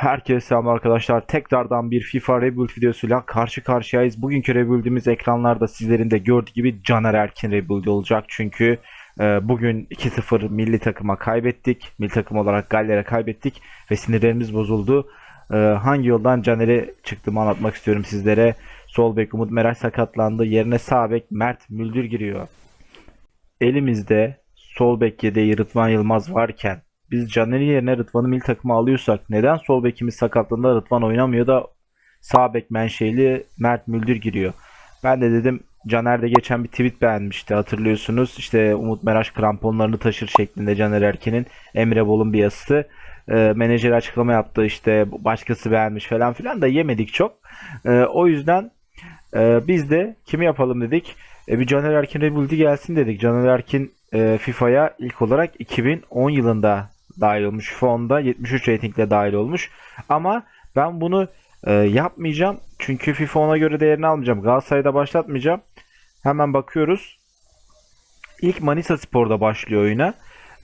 Herkese selam arkadaşlar. Tekrardan bir FIFA Rebuild videosuyla karşı karşıyayız. Bugünkü Rebuild'imiz ekranlarda sizlerin de gördüğü gibi Caner Erkin Rebuild olacak. Çünkü e, bugün 2-0 milli takıma kaybettik. Milli takım olarak Galler'e kaybettik ve sinirlerimiz bozuldu. E, hangi yoldan Caner'e çıktığımı anlatmak istiyorum sizlere. Sol bek Umut Meral sakatlandı. Yerine sağ bek Mert Müldür giriyor. Elimizde sol bek yedeği Rıdvan Yılmaz varken biz Caner'i yerine Rıdvan'ı milli takıma alıyorsak neden sol bekimiz sakatlığında Rıdvan oynamıyor da sağ bek menşeli Mert Müldür giriyor. Ben de dedim Caner de geçen bir tweet beğenmişti hatırlıyorsunuz. İşte Umut Meraş kramponlarını taşır şeklinde Caner Erkin'in Emre Bol'un bir yazısı. E, menajer açıklama yaptı işte başkası beğenmiş falan filan da yemedik çok. E, o yüzden e, biz de kimi yapalım dedik. E, bir Caner Erkin Rebuild'i gelsin dedik. Caner Erkin e, FIFA'ya ilk olarak 2010 yılında dahil olmuş. 10'da 73 ratingle dahil olmuş. Ama ben bunu e, yapmayacağım. Çünkü FIFA 10'a göre değerini almayacağım. Galatasaray'da başlatmayacağım. Hemen bakıyoruz. İlk Manisa Spor'da başlıyor oyuna.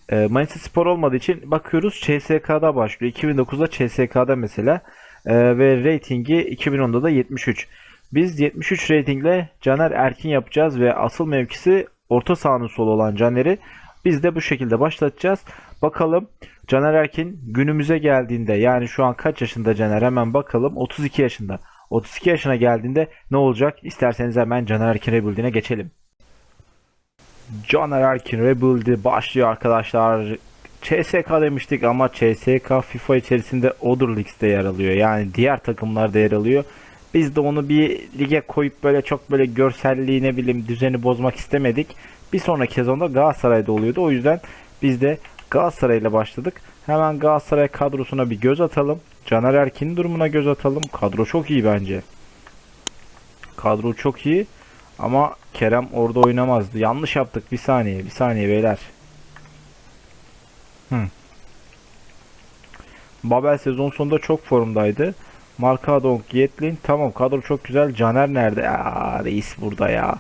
E, Manisa Spor olmadığı için bakıyoruz CSK'da başlıyor. 2009'da CSK'da mesela. E, ve ratingi 2010'da da 73. Biz 73 ratingle Caner Erkin yapacağız ve asıl mevkisi orta sahanın solu olan Caner'i biz de bu şekilde başlatacağız. Bakalım Caner Erkin günümüze geldiğinde yani şu an kaç yaşında Caner hemen bakalım 32 yaşında. 32 yaşına geldiğinde ne olacak? İsterseniz hemen Caner Erkin Rebuild'ine geçelim. Caner Erkin Rebuild'i başlıyor arkadaşlar. CSK demiştik ama CSK FIFA içerisinde Other Leagues'te yer alıyor. Yani diğer takımlarda yer alıyor. Biz de onu bir lige koyup böyle çok böyle görselliği ne bileyim düzeni bozmak istemedik. Bir sonraki sezonda Galatasaray'da oluyordu. O yüzden biz de Galatasaray ile başladık. Hemen Galatasaray kadrosuna bir göz atalım. Caner Erkin'in durumuna göz atalım. Kadro çok iyi bence. Kadro çok iyi. Ama Kerem orada oynamazdı. Yanlış yaptık. Bir saniye. Bir saniye beyler. Hı. Babel sezon sonunda çok formdaydı. Markadon, Yetlin. Tamam kadro çok güzel. Caner nerede? Aa, reis burada ya.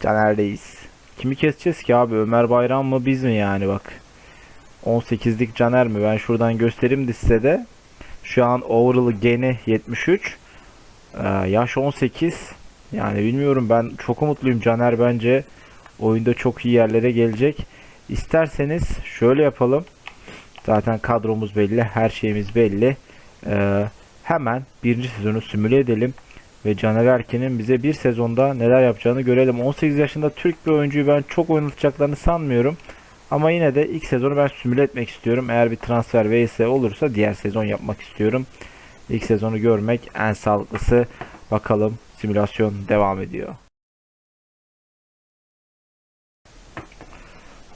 Caner reis. Kimi keseceğiz ki abi? Ömer Bayram mı biz mi yani bak. 18'lik Caner mi? Ben şuradan göstereyim de size de. Şu an overall'ı gene 73. Ee, yaş 18. Yani bilmiyorum ben çok umutluyum Caner bence oyunda çok iyi yerlere gelecek. İsterseniz şöyle yapalım. Zaten kadromuz belli, her şeyimiz belli. Ee, hemen birinci sezonu simüle edelim ve Caner Erkin'in bize bir sezonda neler yapacağını görelim. 18 yaşında Türk bir oyuncuyu ben çok oynatacaklarını sanmıyorum. Ama yine de ilk sezonu ben simüle etmek istiyorum. Eğer bir transfer vs olursa diğer sezon yapmak istiyorum. İlk sezonu görmek en sağlıklısı. Bakalım simülasyon devam ediyor.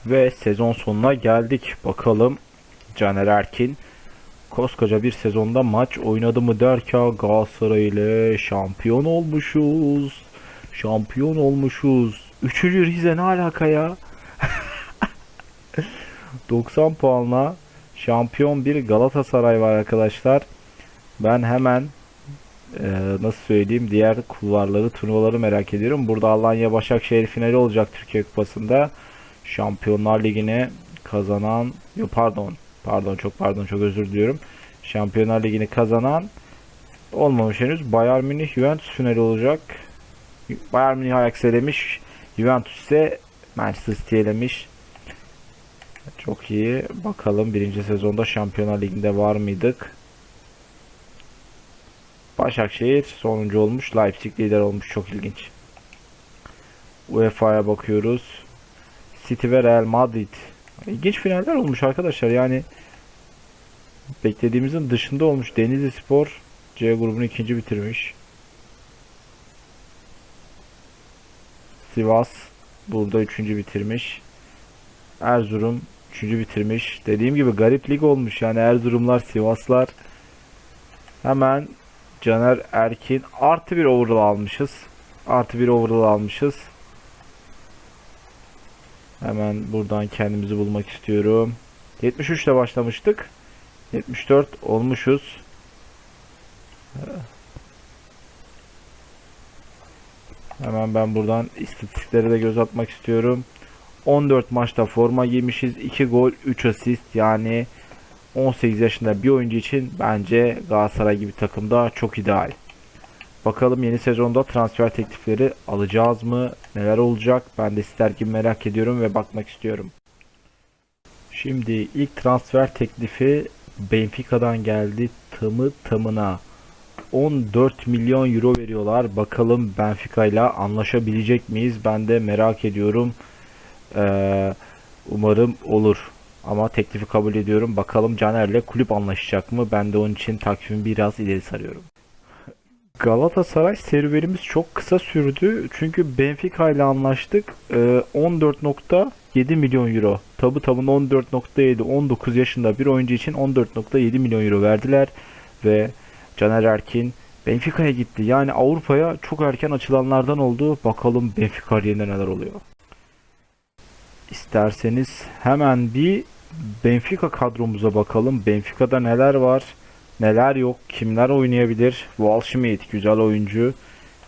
Ve sezon sonuna geldik. Bakalım Caner Erkin koskoca bir sezonda maç oynadı mı derken Galatasaray ile şampiyon olmuşuz. Şampiyon olmuşuz. Üçüncü Rize ne alaka ya? 90 puanla şampiyon bir Galatasaray var arkadaşlar. Ben hemen e, nasıl söyleyeyim diğer kulvarları turnuvaları merak ediyorum. Burada Alanya Başakşehir finali olacak Türkiye Kupası'nda. Şampiyonlar Ligi'ni kazanan pardon pardon çok pardon çok özür diliyorum. Şampiyonlar Ligi'ni kazanan olmamış henüz. Bayern Münih Juventus finali olacak. Bayern Münih Ajax elemiş. Juventus ise Manchester City elemiş. Çok iyi. Bakalım birinci sezonda Şampiyonlar Ligi'nde var mıydık? Başakşehir sonuncu olmuş. Leipzig lider olmuş. Çok ilginç. UEFA'ya bakıyoruz. City ve Real Madrid. İlginç finaller olmuş arkadaşlar. Yani beklediğimizin dışında olmuş. Denizli Spor C grubunu ikinci bitirmiş. Sivas burada üçüncü bitirmiş. Erzurum üçüncü bitirmiş. Dediğim gibi garip lig olmuş yani Erzurumlar, Sivaslar. Hemen Caner Erkin artı bir overall almışız. Artı bir overall almışız. Hemen buradan kendimizi bulmak istiyorum. 73 ile başlamıştık. 74 olmuşuz. Hemen ben buradan istatistiklere de göz atmak istiyorum. 14 maçta forma giymişiz. 2 gol, 3 asist. Yani 18 yaşında bir oyuncu için bence Galatasaray gibi takımda çok ideal. Bakalım yeni sezonda transfer teklifleri alacağız mı? Neler olacak? Ben de sizler gibi merak ediyorum ve bakmak istiyorum. Şimdi ilk transfer teklifi Benfica'dan geldi. Tamı tamına 14 milyon euro veriyorlar. Bakalım Benfica ile anlaşabilecek miyiz? Ben de merak ediyorum. Ee, umarım olur. Ama teklifi kabul ediyorum. Bakalım Caner'le kulüp anlaşacak mı? Ben de onun için takvimi biraz ileri sarıyorum. Galatasaray serüvenimiz çok kısa sürdü. Çünkü Benfica ile anlaştık. Ee, 14.7 milyon euro. Tabu tabuna 14.7 19 yaşında bir oyuncu için 14.7 milyon euro verdiler ve Caner Erkin Benfica'ya gitti. Yani Avrupa'ya çok erken açılanlardan oldu. Bakalım Benfica kariyerinde neler oluyor. İsterseniz hemen bir Benfica kadromuza bakalım. Benfica'da neler var, neler yok, kimler oynayabilir? Waldschmidt güzel oyuncu.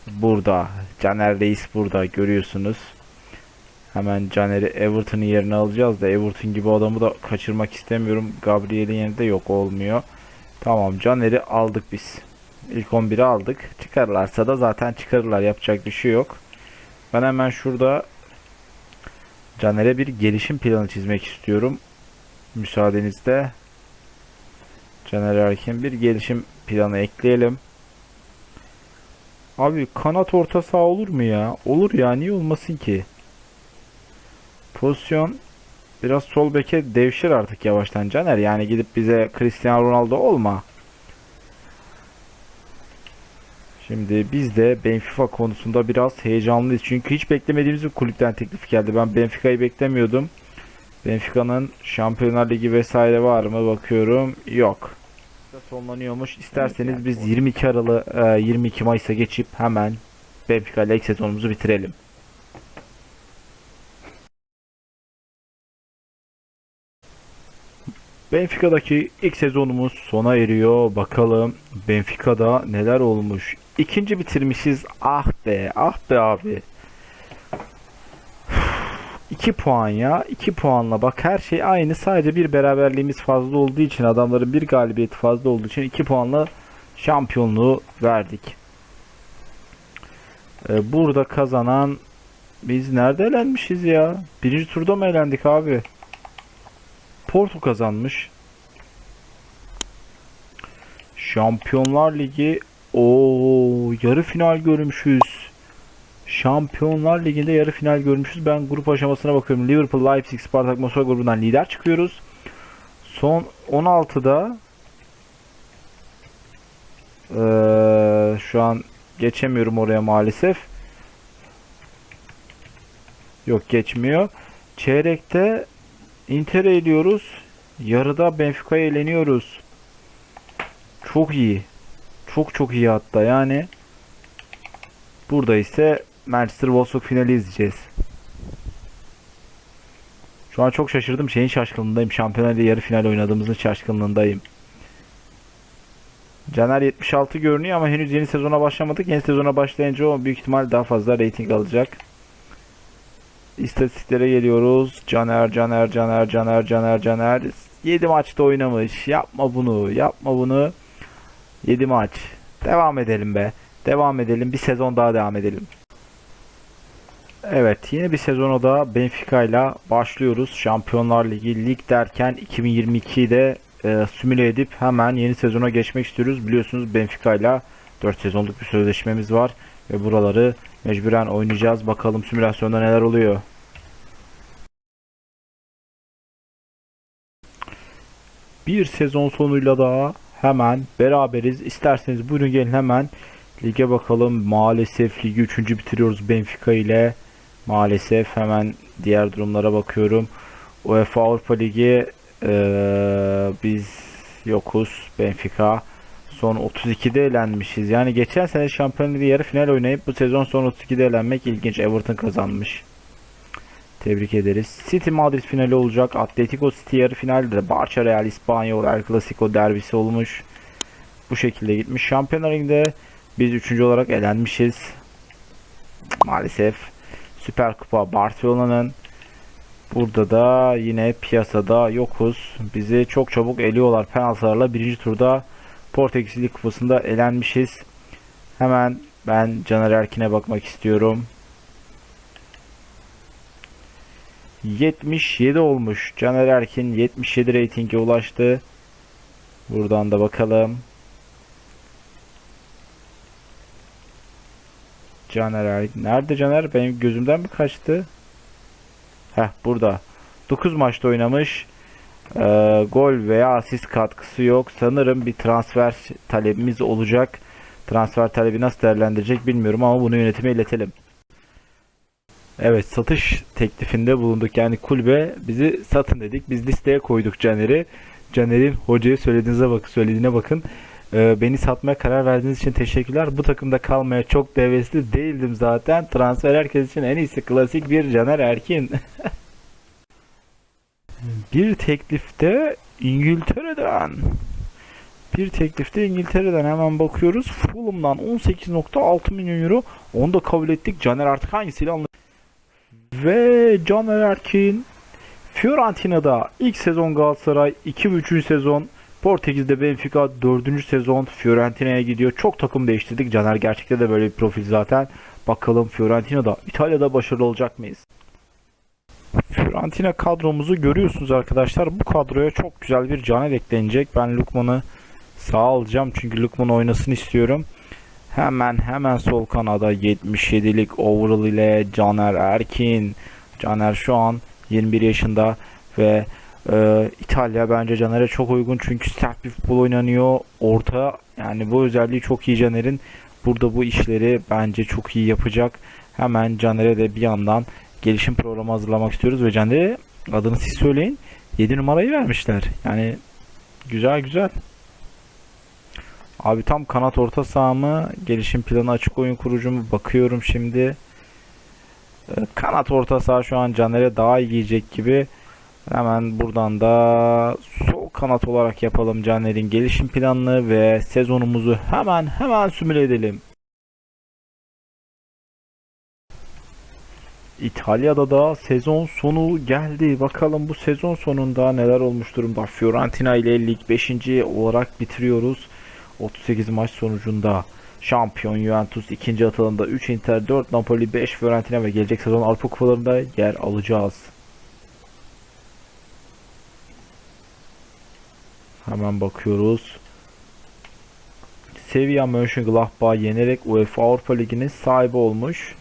Burada. Caner Reis burada görüyorsunuz. Hemen Caner'i Everton'ın yerine alacağız da Everton gibi adamı da kaçırmak istemiyorum. Gabriel'in yerinde yok olmuyor. Tamam Caner'i aldık biz. İlk 11'i aldık. Çıkarlarsa da zaten çıkarırlar. Yapacak bir şey yok. Ben hemen şurada Caner'e bir gelişim planı çizmek istiyorum. Müsaadenizle. Caner Erkin bir gelişim planı ekleyelim. Abi kanat orta saha olur mu ya? Olur ya niye olmasın ki? Pozisyon biraz sol beke devşir artık yavaştan Caner. Yani gidip bize Cristiano Ronaldo olma. Şimdi biz de Benfica konusunda biraz heyecanlıyız. Çünkü hiç beklemediğimiz bir kulüpten teklif geldi. Ben Benfica'yı beklemiyordum. Benfica'nın Şampiyonlar Ligi vesaire var mı bakıyorum. Yok. Sonlanıyormuş. İsterseniz biz 22 Aralı 22 Mayıs'a geçip hemen Benfica ile ilk sezonumuzu bitirelim. Benfica'daki ilk sezonumuz sona eriyor. Bakalım Benfica'da neler olmuş. İkinci bitirmişiz. Ah be, ah be abi. 2 puan ya. 2 puanla bak her şey aynı. Sadece bir beraberliğimiz fazla olduğu için adamların bir galibiyeti fazla olduğu için 2 puanla şampiyonluğu verdik. Ee, burada kazanan biz nerede elenmişiz ya? Birinci turda mı elendik abi? Porto kazanmış. Şampiyonlar Ligi o yarı final görmüşüz. Şampiyonlar Ligi'nde yarı final görmüşüz. Ben grup aşamasına bakıyorum. Liverpool, Leipzig, Spartak, Moskova grubundan lider çıkıyoruz. Son 16'da ee, şu an geçemiyorum oraya maalesef. Yok geçmiyor. Çeyrekte Inter'e eliyoruz. Yarıda Benfica'ya eleniyoruz. Çok iyi. Çok çok iyi hatta yani. Burada ise Manchester Wolfsburg finali izleyeceğiz. Şu an çok şaşırdım. Şeyin şaşkınlığındayım. Şampiyonlar yarı final oynadığımızın şaşkınlığındayım. Caner 76 görünüyor ama henüz yeni sezona başlamadık. Yeni sezona başlayınca o büyük ihtimal daha fazla reyting alacak. İstatistiklere geliyoruz. Caner, Caner, Caner, Caner, Caner, Caner. 7 maçta oynamış. Yapma bunu, yapma bunu. 7 maç. Devam edelim be. Devam edelim. Bir sezon daha devam edelim. Evet yeni bir sezona da Benfica ile başlıyoruz. Şampiyonlar Ligi lig derken 2022'yi de e, simüle edip hemen yeni sezona geçmek istiyoruz. Biliyorsunuz Benfica ile 4 sezonluk bir sözleşmemiz var ve buraları mecburen oynayacağız. Bakalım simülasyonda neler oluyor. Bir sezon sonuyla daha hemen beraberiz. İsterseniz buyurun gelin hemen lige bakalım. Maalesef ligi 3. bitiriyoruz Benfica ile. Maalesef hemen diğer durumlara bakıyorum. UEFA Avrupa Ligi ee, biz yokuz Benfica. Son 32'de elenmişiz. Yani geçen sene Şampiyonlar Ligi yarı final oynayıp bu sezon son 32'de elenmek ilginç. Everton kazanmış. Tebrik ederiz. City Madrid finali olacak. Atletico City yarı finalde Barça Real İspanyol El Clasico derbisi olmuş. Bu şekilde gitmiş. Şampiyonlar Ligi'nde biz üçüncü olarak elenmişiz. Maalesef. Süper Kupa Barcelona'nın Burada da yine piyasada yokuz. Bizi çok çabuk eliyorlar penaltılarla. Birinci turda Portekiz Lig Kupası'nda elenmişiz. Hemen ben Caner Erkin'e bakmak istiyorum. 77 olmuş. Caner Erkin 77 reytinge ulaştı. Buradan da bakalım. Caner Erkin. Nerede Caner? Benim gözümden mi kaçtı? Heh burada. 9 maçta oynamış. Ee, gol veya asist katkısı yok. Sanırım bir transfer talebimiz olacak. Transfer talebi nasıl değerlendirecek bilmiyorum ama bunu yönetime iletelim. Evet satış teklifinde bulunduk. Yani kulübe bizi satın dedik. Biz listeye koyduk Caner'i. Caner'in hocaya söylediğinize bakın, söylediğine bakın. Ee, beni satmaya karar verdiğiniz için teşekkürler. Bu takımda kalmaya çok da hevesli değildim zaten. Transfer herkes için en iyisi klasik bir Caner Erkin. bir teklifte İngiltere'den. Bir teklifte İngiltere'den hemen bakıyoruz. Fulham'dan 18.6 milyon euro. Onu da kabul ettik. Caner artık hangisiyle anlaşıyor? Ve Caner Erkin Fiorentina'da ilk sezon Galatasaray, 2 ve 3. sezon Portekiz'de Benfica 4. sezon Fiorentina'ya gidiyor. Çok takım değiştirdik. Caner gerçekten de böyle bir profil zaten. Bakalım Fiorentina'da, İtalya'da başarılı olacak mıyız? Fiorentina kadromuzu görüyorsunuz arkadaşlar. Bu kadroya çok güzel bir Caner eklenecek. Ben Lukman'ı sağ alacağım çünkü Lukman oynasın istiyorum. Hemen hemen sol kanada 77'lik overall ile Caner Erkin. Caner şu an 21 yaşında ve e, İtalya bence Caner'e çok uygun çünkü sert bir futbol oynanıyor. Orta yani bu özelliği çok iyi Caner'in. Burada bu işleri bence çok iyi yapacak. Hemen Caner'e de bir yandan gelişim programı hazırlamak istiyoruz ve Caner'e adını siz söyleyin. 7 numarayı vermişler. Yani güzel güzel. Abi tam kanat orta saha mı? Gelişim planı açık oyun kurucu mu? Bakıyorum şimdi. Ee, Kanat orta saha şu an Caner'e daha iyi giyecek gibi. Hemen buradan da sol kanat olarak yapalım Caner'in gelişim planını ve sezonumuzu hemen hemen simüle edelim. İtalya'da da sezon sonu geldi. Bakalım bu sezon sonunda neler olmuş durumda. Fiorentina ile lig 5. olarak bitiriyoruz. 38 maç sonucunda şampiyon Juventus ikinci atılımda 3 Inter 4 Napoli 5 Fiorentina ve gelecek sezon Avrupa kupalarında yer alacağız. Hemen bakıyoruz. Sevilla Mönchengladbach'ı yenerek UEFA Avrupa Ligi'nin sahibi olmuş.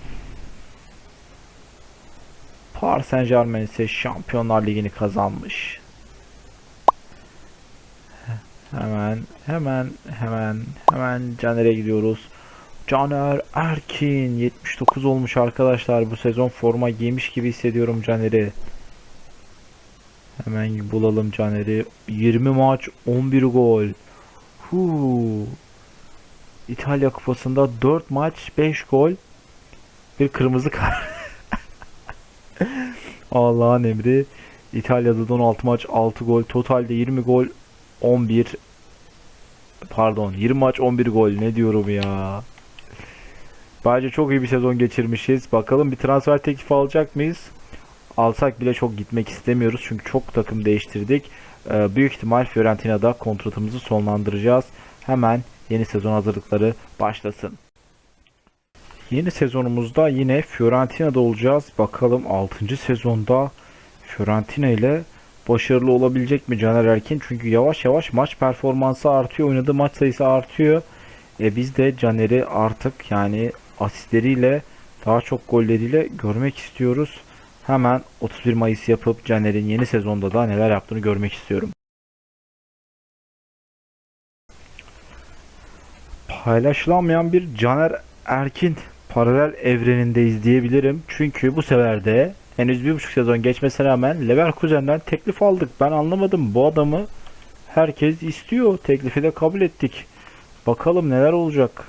Paris Saint Germain ise Şampiyonlar Ligi'ni kazanmış. Hemen hemen hemen hemen Caner'e gidiyoruz. Caner Erkin 79 olmuş arkadaşlar. Bu sezon forma giymiş gibi hissediyorum Caner'i. Hemen bulalım Caner'i. 20 maç 11 gol. Huu. İtalya kupasında 4 maç 5 gol. Bir kırmızı kart. Allah'ın emri. İtalya'da 16 maç 6 gol. Totalde 20 gol 11 pardon 20 maç 11 gol ne diyorum ya. Bence çok iyi bir sezon geçirmişiz. Bakalım bir transfer teklifi alacak mıyız? Alsak bile çok gitmek istemiyoruz çünkü çok takım değiştirdik. Ee, büyük ihtimal Fiorentina'da kontratımızı sonlandıracağız. Hemen yeni sezon hazırlıkları başlasın. Yeni sezonumuzda yine Fiorentina'da olacağız. Bakalım 6. sezonda Fiorentina ile başarılı olabilecek mi Caner Erkin? Çünkü yavaş yavaş maç performansı artıyor. Oynadığı maç sayısı artıyor. E biz de Caner'i artık yani asistleriyle daha çok golleriyle görmek istiyoruz. Hemen 31 Mayıs yapıp Caner'in yeni sezonda da neler yaptığını görmek istiyorum. Paylaşılamayan bir Caner Erkin paralel evrenindeyiz diyebilirim. Çünkü bu sefer de henüz bir buçuk sezon geçmesine rağmen Leverkusen'den teklif aldık. Ben anlamadım bu adamı herkes istiyor. Teklifi de kabul ettik. Bakalım neler olacak.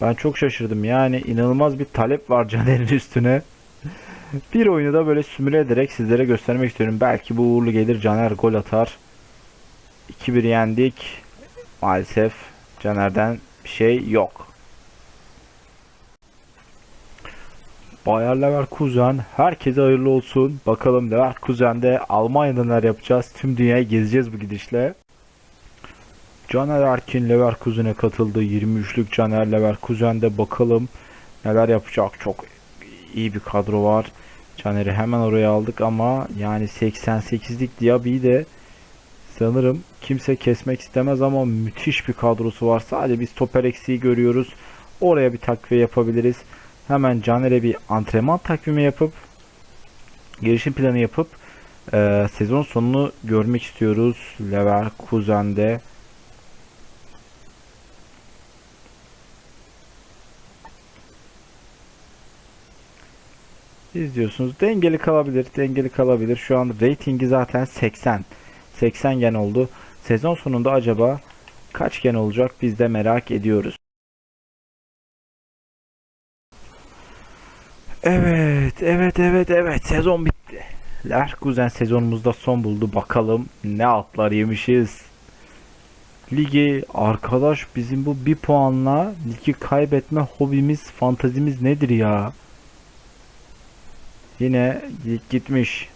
Ben çok şaşırdım. Yani inanılmaz bir talep var Caner'in üstüne. Bir oyunu da böyle simüle ederek sizlere göstermek istiyorum. Belki bu uğurlu gelir. Caner gol atar. 2-1 yendik. Maalesef Caner'den bir şey yok. Bayer Leverkusen herkese hayırlı olsun. Bakalım Leverkusen'de Almanya'da neler yapacağız. Tüm dünyayı gezeceğiz bu gidişle. Caner Erkin Leverkusen'e katıldı. 23'lük Caner Leverkusen'de bakalım neler yapacak. Çok iyi bir kadro var. Caner'i hemen oraya aldık ama yani 88'lik Diaby'i de sanırım kimse kesmek istemez ama müthiş bir kadrosu var. Sadece biz stoper eksiği görüyoruz. Oraya bir takviye yapabiliriz. Hemen Caner'e bir antrenman takvimi yapıp gelişim planı yapıp e, sezon sonunu görmek istiyoruz. Leverkusen'de İzliyorsunuz. Dengeli kalabilir. Dengeli kalabilir. Şu an reytingi zaten 80. 80 gen oldu. Sezon sonunda acaba kaç gen olacak biz de merak ediyoruz. Evet, evet, evet, evet. Sezon bitti. Leverkusen sezonumuzda son buldu. Bakalım ne altlar yemişiz. Ligi arkadaş bizim bu bir puanla ligi kaybetme hobimiz, fantazimiz nedir ya? Yine gitmiş.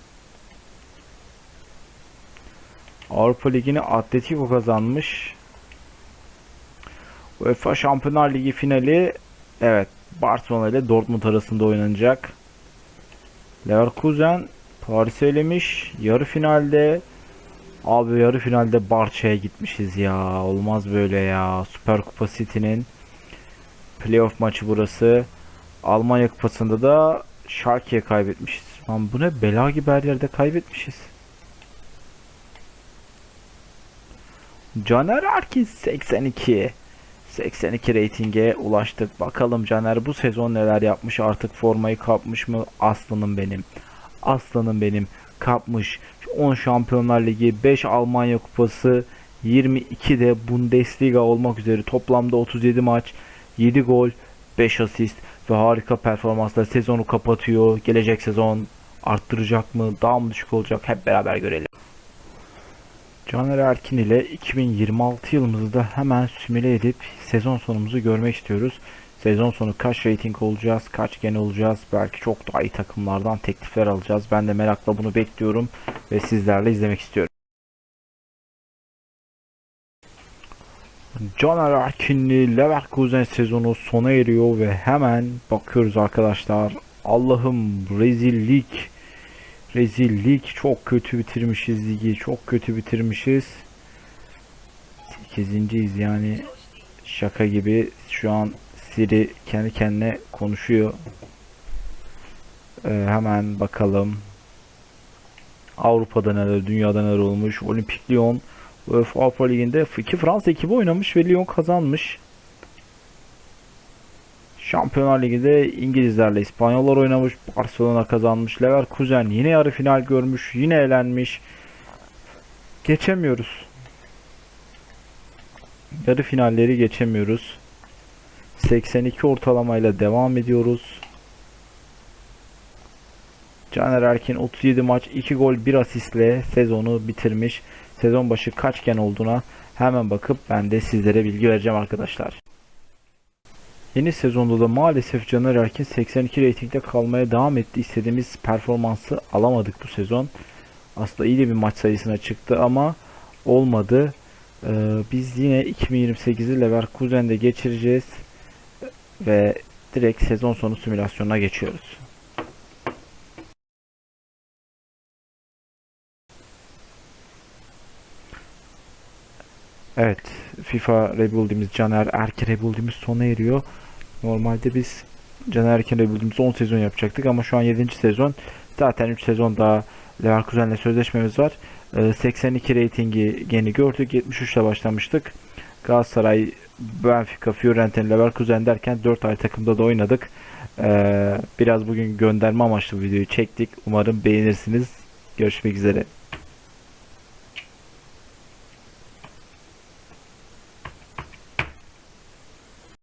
Avrupa Ligi'ni Atletico kazanmış. UEFA Şampiyonlar Ligi finali evet Barcelona ile Dortmund arasında oynanacak. Leverkusen Paris'i elemiş. Yarı finalde abi yarı finalde Barça'ya gitmişiz ya. Olmaz böyle ya. Süper Kupa City'nin playoff maçı burası. Almanya Kupası'nda da Schalke'ye kaybetmişiz. Lan bu ne bela gibi her yerde kaybetmişiz. Caner Erkin 82. 82 reytinge ulaştık. Bakalım Caner bu sezon neler yapmış artık formayı kapmış mı? Aslanım benim. Aslanım benim. Kapmış. 10 Şampiyonlar Ligi, 5 Almanya Kupası, 22 de Bundesliga olmak üzere toplamda 37 maç, 7 gol, 5 asist ve harika performansla sezonu kapatıyor. Gelecek sezon arttıracak mı? Daha mı düşük olacak? Hep beraber görelim. Caner Erkin ile 2026 yılımızı da hemen simüle edip sezon sonumuzu görmek istiyoruz. Sezon sonu kaç rating olacağız, kaç gen olacağız, belki çok daha iyi takımlardan teklifler alacağız. Ben de merakla bunu bekliyorum ve sizlerle izlemek istiyorum. Caner Erkinli Leverkusen sezonu sona eriyor ve hemen bakıyoruz arkadaşlar. Allah'ım rezillik. Rezillik. Çok kötü bitirmişiz ligi. Çok kötü bitirmişiz. 8.yiz yani. Şaka gibi. Şu an Siri kendi kendine konuşuyor. Ee, hemen bakalım. Avrupa'da neler, dünyada neler olmuş. Olimpik Lyon UEFA Avrupa Ligi'nde iki Fransa ekibi oynamış ve Lyon kazanmış. Şampiyonlar Ligi'de İngilizlerle İspanyollar oynamış. Barcelona kazanmış. Leverkusen yine yarı final görmüş. Yine elenmiş. Geçemiyoruz. Yarı finalleri geçemiyoruz. 82 ortalamayla devam ediyoruz. Caner Erkin 37 maç 2 gol 1 asistle sezonu bitirmiş. Sezon başı kaç gen olduğuna hemen bakıp ben de sizlere bilgi vereceğim arkadaşlar. Yeni sezonda da maalesef Caner Erkin 82 reytingde kalmaya devam etti. İstediğimiz performansı alamadık bu sezon. Aslında iyi de bir maç sayısına çıktı ama olmadı. Ee, biz yine 2028'i Leverkusen'de geçireceğiz ve direkt sezon sonu simülasyonuna geçiyoruz. Evet, FIFA Rebuild'imiz Caner Erkin Rebuild'imiz sona eriyor. Normalde biz Caner Erkin Rebuild'imizi 10 sezon yapacaktık ama şu an 7. sezon. Zaten 3 sezon daha Leverkusen'le sözleşmemiz var. 82 reytingi geni gördük. 73 ile başlamıştık. Galatasaray, Benfica, Fiorentina, Leverkusen derken 4 ay takımda da oynadık. Biraz bugün gönderme amaçlı videoyu çektik. Umarım beğenirsiniz. Görüşmek üzere.